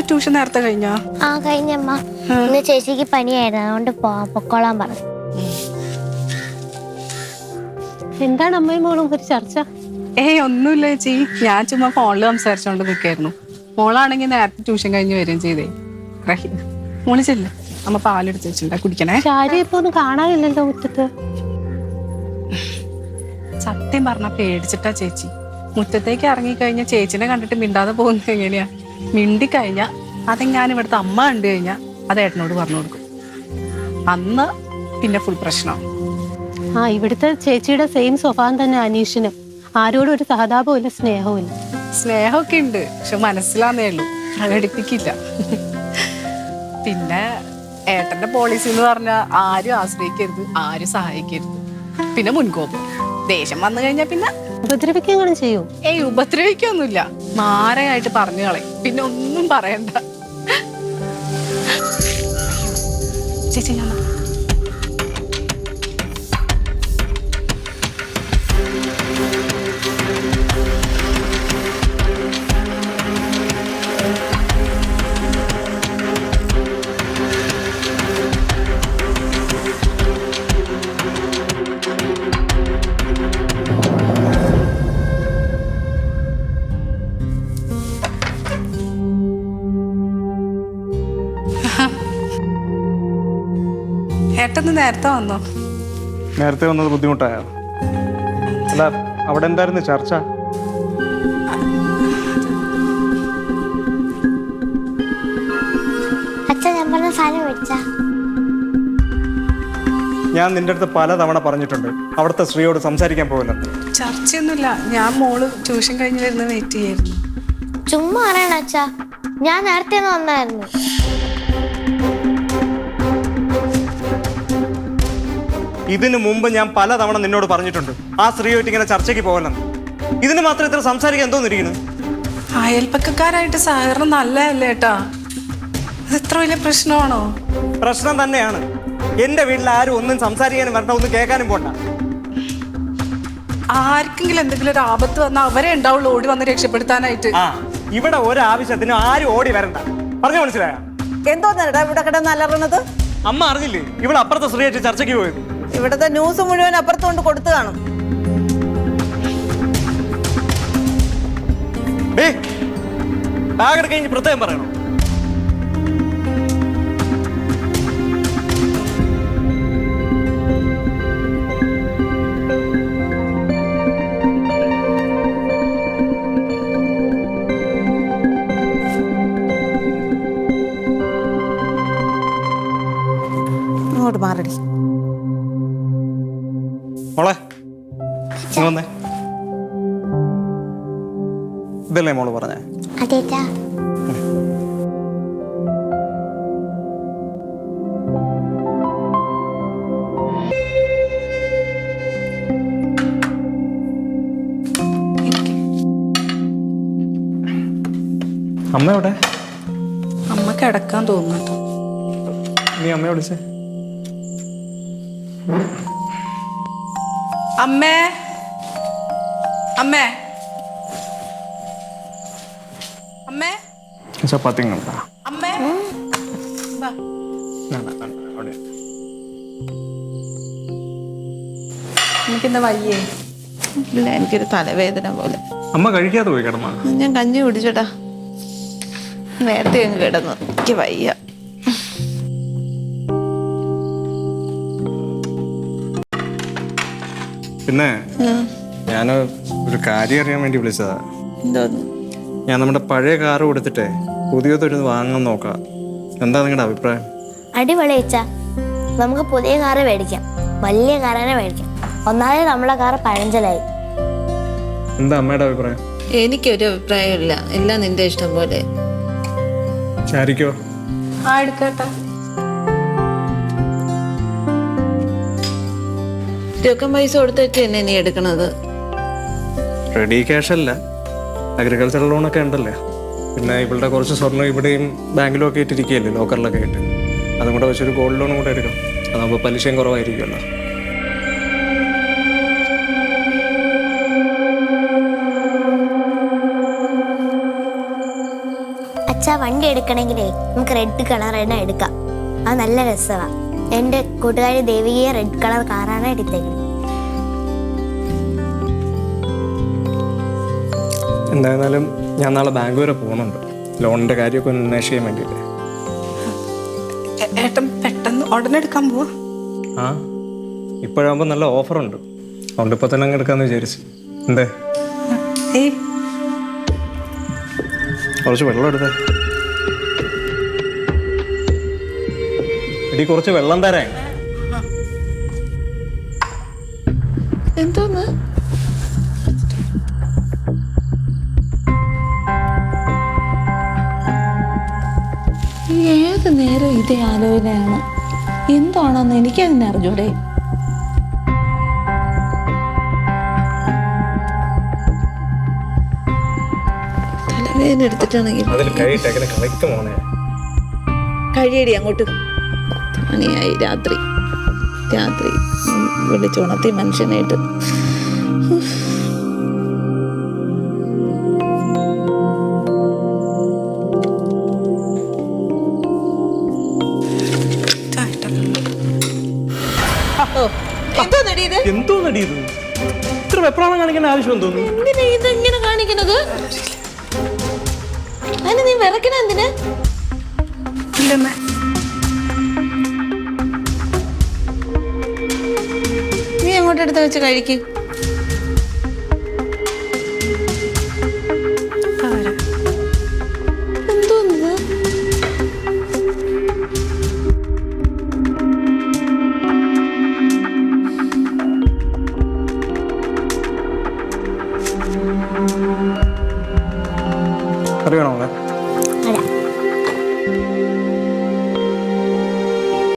ഇന്ന് ട്യൂഷൻ നേരത്തെ കഴിഞ്ഞോ? ആ കഴിഞ്ഞമ്മ. ഇന്ന് ചേച്ചിക്ക് പനിയായിരുന്നു. അതുകൊണ്ട് പോ- പൊക്കോളാൻ പറഞ്ഞു. എന്താണ് അമ്മയും മോളും ഒരു ചർച്ച? ഏയ് ഒന്നുമില്ല ചേച്ചി. ഞാൻ ചുമ്മാ ഫോണിൽ സംസാരിച്ചോണ്ട് നിൽക്കായിരുന്നു മോളാണെങ്കിൽ നേരത്തെ ട്യൂഷൻ കഴിഞ്ഞ് വരികയും ചെയ്തേ. മോളി മോൾ ചെല്ല. അമ്മ പാലെടുത്ത് വെച്ചിട്ടുണ്ടാ. കുടിക്കണേ. ചാരി ഇപ്പൊ ഒന്നും കാണാനില്ലല്ലോ മുറ്റത്ത്. സത്യം പറഞ്ഞ പേടിച്ചിട്ടാ ചേച്ചി. മുറ്റത്തേക്ക് ഇറങ്ങിക്കഴിഞ്ഞാൽ ചേച്ചിനെ കണ്ടിട്ട് മിണ്ടാതെ പോകുന്നത് എങ്ങനെയാ? മിണ്ടിക്കഴിഞ്ഞാ അതെങ്ങാനും ഇവിടുത്തെ അമ്മ കണ്ടു കഴിഞ്ഞാൽ അത് ഏട്ടനോട് പറഞ്ഞു കൊടുക്കും. അന്ന് പിന്നെ ഫുൾ പ്രശ്നമാണ് ആ ഇവിടുത്തെ ചേച്ചിയുടെ സെയിം സ്വഭാവം തന്നെ അനീഷിന്. ആരോടും ഒരു സഹതാപവും ഇല്ല സ്നേഹവും ഇല്ല. സ്നേഹമൊക്കെ ഉണ്ട് പക്ഷെ മനസ്സിലാന്നേ ഉള്ളൂ. പ്രകടിപ്പിക്കില്ല പിന്നെ ഏട്ടന്റെ പോളിസി എന്ന് പറഞ്ഞാൽ ആരും ആശ്രയിക്കരുത് ആരും സഹായിക്കരുത്. പിന്നെ മുൻകോപം. ദേഷ്യം വന്നു കഴിഞ്ഞാൽ പിന്നെ ഉപദ്രവിക്കുകയും ചെയ്യൂ. ഏയ് ഉപദ്രവിക്കൊന്നുമില്ല. മാരയായിട്ട് പറഞ്ഞു കളയും. പിന്നെ ഒന്നും പറയണ്ട. ചേച്ചി ഞാൻ ഏട്ടന്ന് നേരത്തെ വന്നോ? നേരത്തെ വന്നത് ബുദ്ധിമുട്ടായോ? അല്ല അവിടെ എന്തായിരുന്നു ചർച്ച? അച്ഛൻ ഞാൻ പറഞ്ഞ സാധനം മേടിച്ചാ. ഞാൻ നിന്റെ അടുത്ത് പല തവണ പറഞ്ഞിട്ടുണ്ട്. അവിടുത്തെ സ്ത്രീയോട് സംസാരിക്കാൻ പോകില്ല ചർച്ചയൊന്നുമില്ല. ഞാൻ മോൾ ട്യൂഷൻ കഴിഞ്ഞ് വരുന്ന വെയിറ്റ് ചെയ്യായിരുന്നു. ചുമ്മാ അറിയണ അച്ഛാ. ഞാൻ നേരത്തെ ഒന്ന് വന്നായിരുന്നു. ഇതിനു മുമ്പ് ഞാൻ പലതവണ നിന്നോട് പറഞ്ഞിട്ടുണ്ട്. ആ സ്ത്രീയായിട്ട് ഇങ്ങനെ ചർച്ചയ്ക്ക് പോകലെന്ന് ഇതിന് മാത്രം ഇത്ര സംസാരിക്കാൻ എന്തോന്നിരിക്കുന്നു അയൽപ്പക്കാരായിട്ട് സഹകരണം നല്ലതല്ലേ ഏട്ടാ? ഇത്ര വലിയ പ്രശ്നമാണോ? പ്രശ്നം തന്നെയാണ്. എന്റെ വീട്ടിൽ ആരും ഒന്നും സംസാരിക്കാനും വരണ്ട ഒന്നും കേൾക്കാനും പോണ്ട. ആർക്കെങ്കിലും എന്തെങ്കിലും ഒരു ആപത്ത് വന്നാൽ അവരെ ഉണ്ടാവുള്ളൂ ഓടി വന്ന് രക്ഷപ്പെടുത്താനായിട്ട്. ആ ഇവിടെ ഒരാവശ്യത്തിനും ആരും ഓടി വരണ്ട. പറഞ്ഞു മനസ്സിലായ? എന്തോ ഇവിടെ കിടന്ന് അലറണത്? അമ്മ അറിഞ്ഞില്ലേ? ഇവിടെ അപ്പുറത്തെ സ്ത്രീയായിട്ട് ചർച്ചയ്ക്ക് പോയത്. ഇവിടുത്തെ ന്യൂസ് മുഴുവൻ അപ്പുറത്തുകൊണ്ട് കൊടുത്തു കാണും. ബാഗ് എടുത്ത് കഴിഞ്ഞ് പ്രത്യേകം പറയണം? മാറടി. മോളെ വന്നേ. ഇതല്ലേ മോൾ പറഞ്ഞേ? അതേറ്റാ അമ്മ എവിടെ? അമ്മ കിടക്കാൻ തോന്നുന്നു. നീ അമ്മയെ വിളിച്ചേ. അമ്മേ. അമ്മേ. അമ്മേ. ചപ്പാത്തി അമ്മേ. വാ. എനിക്കെന്താ വയ്യേ? ഇല്ല എനിക്കൊരു തലവേദന പോലെ. അമ്മ കഴിക്കാതെ പോയി കിടന്നു? ഞാൻ കഞ്ഞി കുടിച്ചോട്ടാ നേരത്തെ അങ്ങ് കിടന്നു. എനിക്ക് വയ്യ. പിന്നെ ഞാൻ ഒരു കാര്യം അറിയാൻ വേണ്ടി വിളിച്ചതാ. എന്തോന്നു ഞാൻ നമ്മുടെ പഴയ കാർ കൊടുത്തിട്ടേ പുതിയതൊരു വാങ്ങാൻ നോക്കാം. എന്താ നിങ്ങളുടെ അഭിപ്രായം? അടിപൊളി അച്ഛാ. നമുക്ക് പുതിയ കാറ് മേടിക്കാം. വലിയ കാർ തന്നെ മേടിക്കാം. ഒന്നാമത് നമ്മളെ കാറ് പഴഞ്ചലായി. എന്താ അമ്മയുടെ അഭിപ്രായം? എനിക്കൊരു അഭിപ്രായമില്ല. എല്ലാം നിന്റെ ഇഷ്ടം പോലെ. ശാരിക്കോ ആ എടുക്കട്ടെ. രൊക്കം പൈസ കൊടുത്തിട്ട് തന്നെ നീ എടുക്കണത്? റെഡി ക്യാഷ് അല്ല. അഗ്രികൾച്ചറൽ ലോണൊക്കെ ഉണ്ടല്ലേ? പിന്നെ ഇവളുടെ കുറച്ച് സ്വർണം ഇവിടെയും ബാങ്കിലും ഒക്കെ ഇട്ടിരിക്കുകയല്ലേ ലോക്കറിലൊക്കെ ആയിട്ട് അതും കൂടെ വെച്ചൊരു ഗോൾഡ് ലോണും കൂടെ എടുക്കാം. അതാകുമ്പോൾ പലിശയും കുറവായിരിക്കുമല്ലോ. അച്ഛാ വണ്ടി എടുക്കണമെങ്കിലേ നമുക്ക് റെഡ് കളർ തന്നെ എടുക്കാം. അത് നല്ല രസമാണ് എന്റെ കൂട്ടുകാരി ദേവികയെ റെഡ് കളർ കാറാണ് എടുത്തേക്കുന്നത്. എന്തായിരുന്നാലും ഞാൻ നാളെ ബാങ്ക് വരെ പോകുന്നുണ്ട് ലോണിന്റെ കാര്യമൊക്കെ ഒന്ന് അന്വേഷിക്കാൻ വേണ്ടിയിട്ട്. ഏട്ടൻ പെട്ടെന്ന് ഉടനെ എടുക്കാൻ പോവാ. ആ ഇപ്പോഴാകുമ്പോൾ നല്ല ഓഫറുണ്ട് അതുകൊണ്ട് ഇപ്പോൾ തന്നെ അങ്ങ് എടുക്കാമെന്ന് വിചാരിച്ചു. എന്തേ? കുറച്ച് വെള്ളം എടുത്തേ. എടി കുറച്ച് വെള്ളം തരാൻ. എന്തോന്ന്? ഏത് നേരം ഇതേ ആലോചനയാണ്? എന്താണെന്ന് എനിക്കതിനെ അറിഞ്ഞൂടെ? തലവേദന എടുത്തിട്ടാണെങ്കിൽ കഴിയടി അങ്ങോട്ട്. പണിയായി രാത്രി. രാത്രി വിളിച്ചുണർത്തി മനുഷ്യനായിട്ട്. ഇതാ? എന്തോ നടിയത് ഇത്ര വെപ്രാളം കാണിക്കേണ്ട ആവശ്യം തോന്നുന്നു ഇതെങ്ങനെ അതിന് നീ വിറക്കണ എന്തിന്? ഇല്ലമ്മേ എടുത്ത് വെച്ച് കഴിക്ക്.